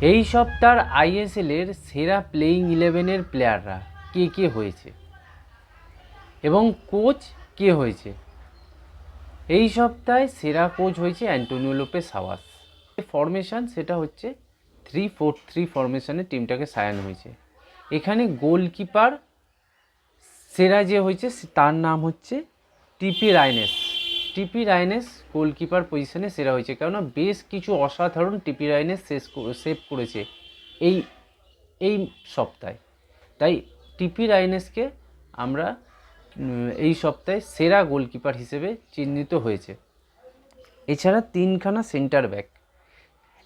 এই সপ্তাহের আইএসএলের সেরা প্লেয়িং ইলেভেনের প্লেয়াররা কে কে হয়েছে? এবং কোচ কে হয়েছে? এই সপ্তাহে সেরা কোচ হয়েছে অ্যান্টোনিও লোপে সাওয়াস। ফরমেশন সেটা হচ্ছে থ্রি ফোর থ্রি ফরমেশনে টিমটাকে সায়ানো হয়েছে। এখানে গোলকিপার সেরা যে হয়েছে, তার নাম হচ্ছে টিপি রাইনেস টিপি রাইনেস গোলকিপার পজিশনে সেরা হয়েছে, কেননা বেশ কিছু অসাধারণ টিপি রাইনেস শেষ সেভ করেছে এই এই সপ্তাহে। তাই টিপি রাইনেসকে আমরা এই সপ্তাহে সেরা গোলকিপার হিসেবে চিহ্নিত হয়েছে। এছাড়া তিনখানা সেন্টার ব্যাক,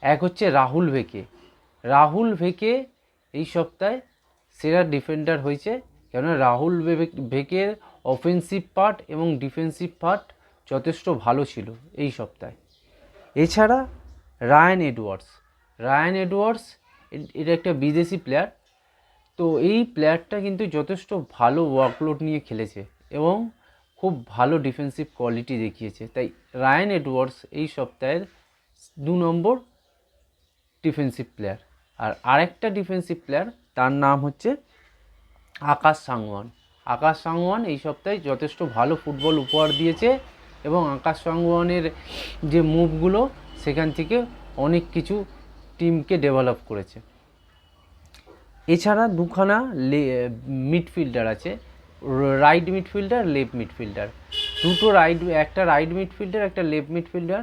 এক হচ্ছে রাহুল ভেকে। রাহুল ভেকে এই সপ্তাহে সেরা ডিফেন্ডার হয়েছে, কেননা রাহুল ভেকের অফেন্সিভ পার্ট এবং ডিফেন্সিভ পার্ট যথেষ্ট ভালো ছিল এই সপ্তাহে। এছাড়া রায়ান এডওয়ার্ডস। রায়ান এডওয়ার্ডস এটা একটা বিদেশি প্লেয়ার তো এই প্লেয়ারটা কিন্তু যথেষ্ট ভালো ওয়ার্কলোড নিয়ে খেলেছে এবং খুব ভালো ডিফেন্সিভ কোয়ালিটি দেখিয়েছে। তাই রায়ান এডওয়ার্ডস এই সপ্তাহের দু নম্বর ডিফেন্সিভ প্লেয়ার আর আরেকটা ডিফেন্সিভ প্লেয়ার তার নাম হচ্ছে আকাশ সাংওয়ান। আকাশ সাংওয়ান এই সপ্তাহে যথেষ্ট ভালো ফুটবল উপহার দিয়েছে এবং আকাশ সাংওয়ানের যে মুভগুলো, সেখান থেকে অনেক কিছু টিমকে ডেভেলপ করেছে। এছাড়া দুখানা মিডফিল্ডার আছে, রাইট মিডফিল্ডার, লেফট মিডফিল্ডার। দুটো রাইট, একটা রাইট মিডফিল্ডার, একটা লেফট মিডফিল্ডার।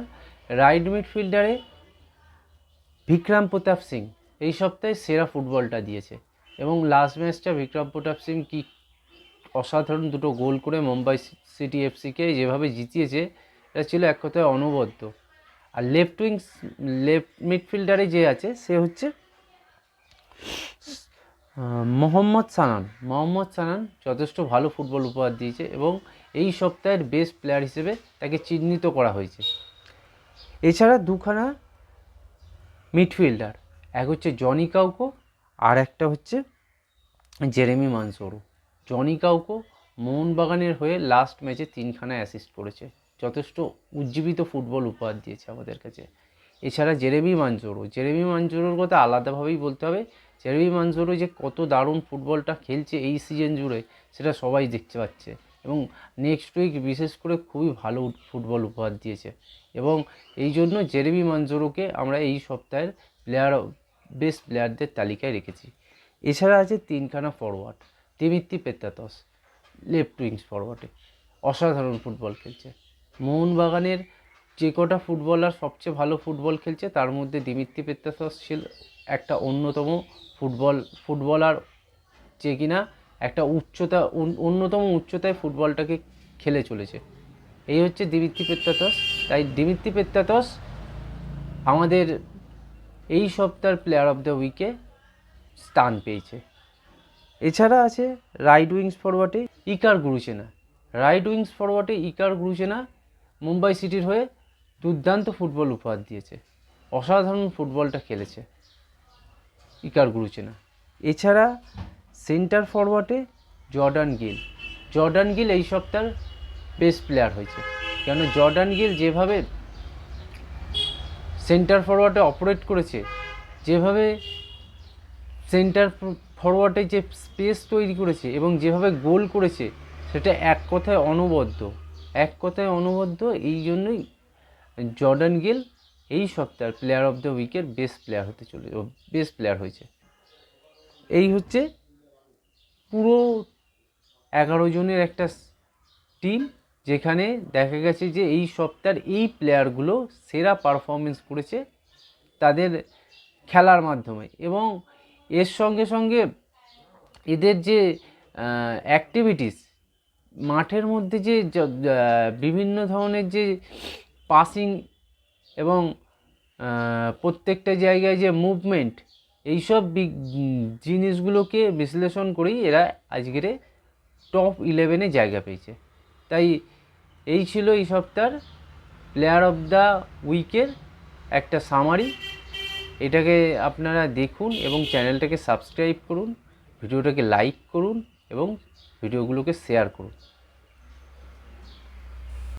রাইট মিডফিল্ডারে বিক্রম প্রতাপ সিং, এই সপ্তাহে সেরা ফুটবলটা দিয়েছে। এবং লাস্ট ম্যাচটা বিক্রম প্রতাপ সিং কি অসাধারণ দুটো গোল করে মুম্বাই সিটি এফসিকে যেভাবে জিতিয়েছে, এটা ছিল এক কথায় অনবদ্য। আর লেফট উইংস লেফট মিডফিল্ডারে যে আছে, সে হচ্ছে মোহাম্মদ সানান। মোহাম্মদ সানান যথেষ্ট ভালো ফুটবল উপহার দিয়েছে এবং এই সপ্তাহের বেস্ট প্লেয়ার হিসেবে তাকে চিহ্নিত করা হয়েছে। এছাড়া দুখানা মিডফিল্ডার এক হচ্ছে জনি কাউকো আর একটা হচ্ছে জেরেমি মানসোরো জনি কাউকো মোহনবাগানের হয়ে লাস্ট ম্যাচে তিনখানা অ্যাসিস্ট করেছে। যথেষ্ট উজ্জীবিত ফুটবল উপহার দিয়েছে আমাদের কাছে। এছাড়া জেরেমি মানজোরো জেরেমি মানজোরোর কথা আলাদাভাবেই বলতে হবে। জেরেমি মানজোরো যে কত দারুণ ফুটবলটা খেলছে এই সিজন জুড়ে, সেটা সবাই দেখতে পাচ্ছে এবং নেক্সট উইক বিশেষ করে খুবই ভালো ফুটবল উপহার দিয়েছে এবং এই জন্য জেরেমি মানজোরোকে আমরা এই সপ্তাহের প্লেয়ার বেস্ট প্লেয়ারদের তালিকায় রেখেছি। এছাড়া আছে তিনখানা forward Dimitri Petratos. Left wings ফরওয়ার্ডে অসাধারণ ফুটবল খেলছে। মোহনবাগানের যে কটা ফুটবলার সবচেয়ে ভালো ফুটবল খেলছে, তার মধ্যে দিমিত্রি পেত্তাতস ছিল একটা অন্যতম ফুটবল, ফুটবলার যে কিনা একটা উচ্চতা অন্যতম উচ্চতায় ফুটবলটাকে খেলে চলেছে। এই হচ্ছে দিমিত্রি পেত্তাতস। তাই দিমিত্রি পেত্তাতস আমাদের এই সপ্তাহের প্লেয়ার অফ দ্য উইকে স্থান পেয়েছে। এছাড়া আছে রাইট উইংস ফরওয়ার্ডে ইকার গুরুচেনা রাইট উইংস ফরওয়ার্ডে ইকার গুরুচেনা মুম্বাই সিটির হয়ে দুর্দান্ত ফুটবল উপহার দিয়েছে। অসাধারণ ফুটবলটা খেলেছে ইকার গুরুচেনা এছাড়া সেন্টার ফরওয়ার্ডে জর্ডান গিল জর্ডান গিল এই সপ্তাহের বেস্ট প্লেয়ার হয়েছে। কেন জর্ডান গিল যেভাবে সেন্টার ফরওয়ার্ডে অপারেট করেছে, যেভাবে সেন্টার ফরওয়ার্ডে যে স্পেস তৈরি করেছে এবং যেভাবে গোল করেছে, সেটা এক কথায় অনবদ্য। এক কথায় অনবদ্য, এই জন্যই জর্ডান গিল এই সপ্তাহের প্লেয়ার অফ দ্য উইকের বেস্ট প্লেয়ার হতে চলে বেস্ট প্লেয়ার হয়েছে। এই হচ্ছে পুরো এগারো জনের একটা টিম যেখানে দেখা গেছে যে এই সপ্তাহের এই প্লেয়ারগুলো সেরা পারফরমেন্স করেছে তাদের খেলার মাধ্যমে এবং এর সঙ্গে সঙ্গে এদের যে অ্যাক্টিভিটিস মাঠের মধ্যে যে বিভিন্ন ধরনের যে পাসিং এবং প্রত্যেকটা জায়গায় যে মুভমেন্ট এইসব জিনিসগুলোকে বিশ্লেষণ করেই এরা আজকের টপ ইলেভেনে জায়গা পেয়েছে। তাই এই ছিল এই সপ্তাহের প্লেয়ার অফ দ্য উইকের একটা সামারি এটাকে আপনারা দেখুন এবং চ্যানেলটাকে সাবস্ক্রাইব করুন ভিডিওটাকে লাইক করুন এবং ভিডিওগুলোকে শেয়ার করুন।